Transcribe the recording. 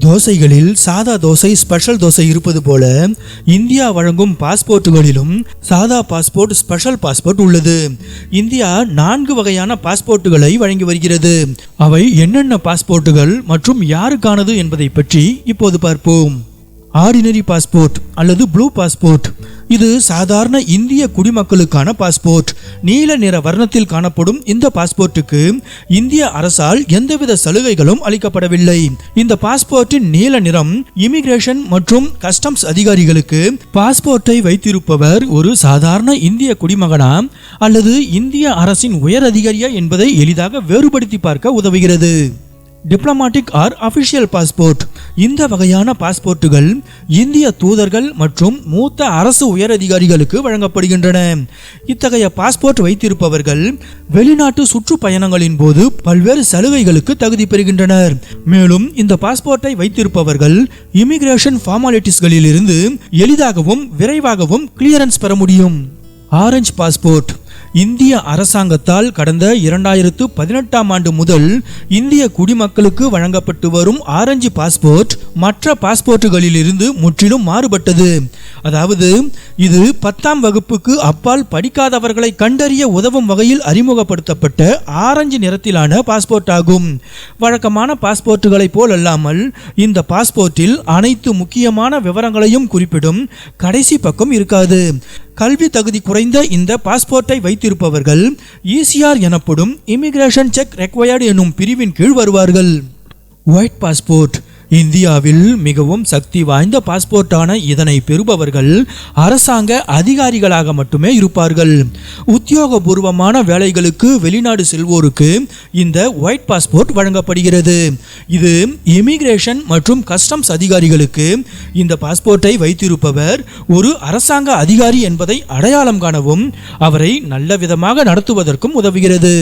தோசைகளில் சாதா தோசை ஸ்பெஷல் தோசை இருப்பது போல இந்தியா வழங்கும் பாஸ்போர்ட்டுகளிலும் சாதா பாஸ்போர்ட் ஸ்பெஷல் பாஸ்போர்ட் உள்ளது. இந்தியா நான்கு வகையான பாஸ்போர்ட்டுகளை வழங்கி வருகிறது. அவை என்னென்ன பாஸ்போர்ட்டுகள் மற்றும் யாருக்கானது என்பதை பற்றி இப்போது பார்ப்போம். ஆர்டினரி பாஸ்போர்ட் அல்லது ப்ளூ பாஸ்போர்ட் இது சாதாரண இந்திய குடிமக்களுக்கான பாஸ்போர்ட். நீல நிற வர்ணத்தில் காணப்படும் இந்த பாஸ்போர்ட்டுக்கு இந்திய அரசால் எந்தவித சலுகைகளும் அளிக்கப்படவில்லை. இந்த பாஸ்போர்ட்டின் நீல நிறம் இமிகிரேஷன் மற்றும் கஸ்டம்ஸ் அதிகாரிகளுக்கு பாஸ்போர்ட்டை வைத்திருப்பவர் ஒரு சாதாரண இந்திய குடிமகனா அல்லது இந்திய அரசின் உயர் அதிகாரியா என்பதை எளிதாக வேறுபடுத்தி பார்க்க உதவுகிறது. Diplomatic or official passport. இந்த வகையான பாஸ்போர்ட்டுகள் இந்திய தூதர்கள் மற்றும் மூத்த அரசு உயரதிகாரிகளுக்கு வழங்கப்படுகின்றன. இத்தகைய பாஸ்போர்ட் வைத்திருப்பவர்கள் வெளிநாட்டு சுற்றுப்பயணங்களின் போது பல்வேறு சலுகைகளுக்கு தகுதி பெறுகின்றனர். மேலும் இந்த பாஸ்போர்ட்டை வைத்திருப்பவர்கள் இமிகிரேஷன் ஃபார்மாலிட்டிஸ்களிலிருந்து எளிதாகவும் விரைவாகவும் கிளியரன்ஸ் பெற முடியும். Orange passport. இந்திய அரசாங்கத்தால் கடந்த இரண்டாயிரத்து பதினெட்டாம் ஆண்டு முதல் இந்திய குடிமக்களுக்கு வழங்கப்பட்டு வரும் ஆரஞ்சு பாஸ்போர்ட் மற்ற பாஸ்போர்ட்டுகளில் இருந்து முற்றிலும் மாறுபட்டது. அதாவது இது பத்தாம் வகுப்புக்கு அப்பால் படிக்காதவர்களை கண்டறிய உதவும் வகையில் அறிமுகப்படுத்தப்பட்ட ஆரஞ்சு நிறத்திலான பாஸ்போர்ட் ஆகும். வழக்கமான பாஸ்போர்ட்டுகளைப் போலல்லாமல் இந்த பாஸ்போர்ட்டில் அனைத்து முக்கியமான விவரங்களையும் குறிப்பிடும் கடைசி பக்கம் இருக்காது. கல்வி தகுதி குறைந்த இந்த பாஸ்போர்ட்டை வைத்திருப்பவர்கள் இசிஆர் எனப்படும் இமிகிரேஷன் செக் ரெக்வயர்டு என்னும் பிரிவின் கீழ் வருவார்கள். White passport. இந்தியாவில் மிகவும் சக்தி வாய்ந்த பாஸ்போர்ட்டான இதனை பெறுபவர்கள் அரசாங்க அதிகாரிகளாக மட்டுமே இருப்பார்கள். உத்தியோகபூர்வமான வேலைகளுக்கு வெளிநாடு செல்வோருக்கு இந்த ஒயிட் பாஸ்போர்ட் வழங்கப்படுகிறது. இது இமிகிரேஷன் மற்றும் கஸ்டம்ஸ் அதிகாரிகளுக்கு இந்த பாஸ்போர்ட்டை வைத்திருப்பவர் ஒரு அரசாங்க அதிகாரி என்பதை அடையாளம் காணவும் அவரை நல்ல விதமாக நடத்துவதற்கும் உதவுகிறது.